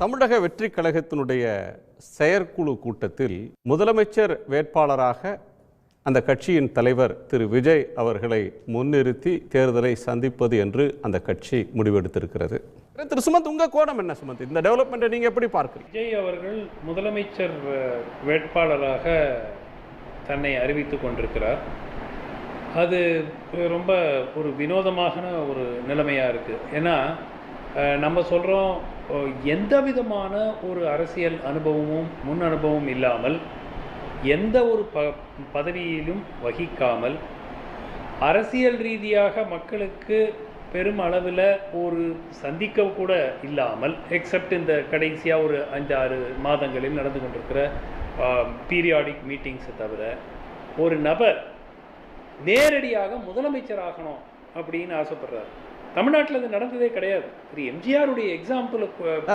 தமிழக வெற்றி கழகத்தினுடைய செயற்குழு கூட்டத்தில் முதலமைச்சர் வேட்பாளராக அந்த கட்சியின் தலைவர் திரு விஜய் அவர்களை முன்னிறுத்தி தேர்தலை சந்திப்பது என்று அந்த கட்சி முடிவெடுத்திருக்கிறது. திரு சுமந்த் உங்க கோணம் என்ன சுமந்த்? இந்த டெவலப்மெண்ட்டை நீங்க எப்படி பார்க்குறீங்க? விஜய் அவர்கள் முதலமைச்சர் வேட்பாளராக தன்னை அறிவித்துக் கொண்டிருக்கிறார். அது ரொம்ப ஒரு வினோதமான ஒரு நிலைமையாக இருக்குது ஏன்னா நம்ம சொல்கிறோம் எந்த விதமான ஒரு அரசியல் அனுபவமும் முன் அனுபவமும் இல்லாமல் எந்த ஒரு ப பதவியிலும் வகிக்காமல் அரசியல் ரீதியாக மக்களுக்கு பெரும் அளவில் ஒரு சந்திக்க கூட இல்லாமல் எக்ஸப்ட் இந்த கடைசியாக ஒரு அஞ்சு ஆறு மாதங்களில் நடந்து கொண்டிருக்கிற பீரியாடிக் மீட்டிங்ஸை தவிர ஒரு நபர் நேரடியாக முதலமைச்சர் ஆகணும் அப்படின்னு ஆசைப்படுறாரு. தமிழ்நாட்டில் இது நடந்ததே கிடையாது. திரு எம்ஜிஆருடைய எக்ஸாம்பிள்